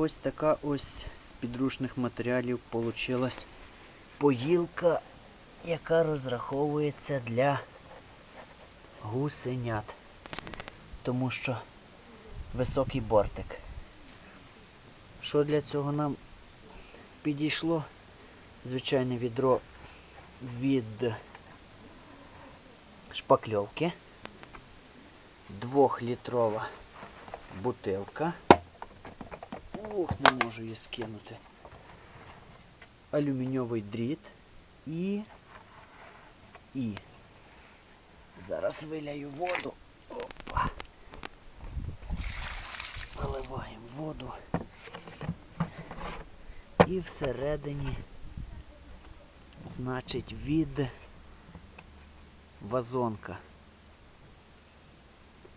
Ось така ось з підручних матеріалів получилась поїлка, яка розраховується для гусенят. Тому що високий бортик. Що для цього нам підійшло? Звичайне відро від шпакльовки. Двохлітрова бутилка. Ух, не можу її скинути. Алюміньовий дріт і. І. Зараз виляю воду. Опа. Виливаємо воду. І всередині, значить, від вазонка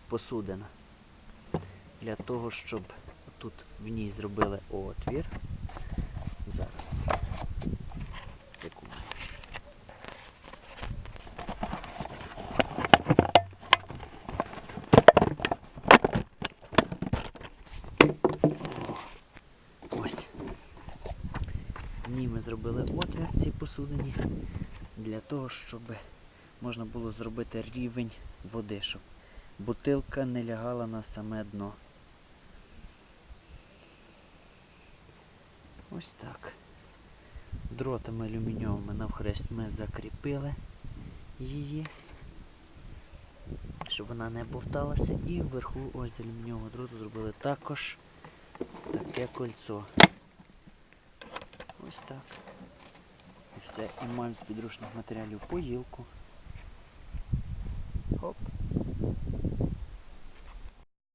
посудина. Для того, щоб тут в ній зробили отвір. Зараз. Секунду. Ось. В ній ми зробили отвір цій посудині для того, щоб можна було зробити рівень води, щоб бутилка не лягала на саме дно. Ось так. Дротами алюмінієвими навхрест ми закріпили її, щоб вона не бовталася. І вверху ось з алюмінієвого дроту зробили також таке кольцо. Ось так. І все. Маємо з підручних матеріалів поїлку.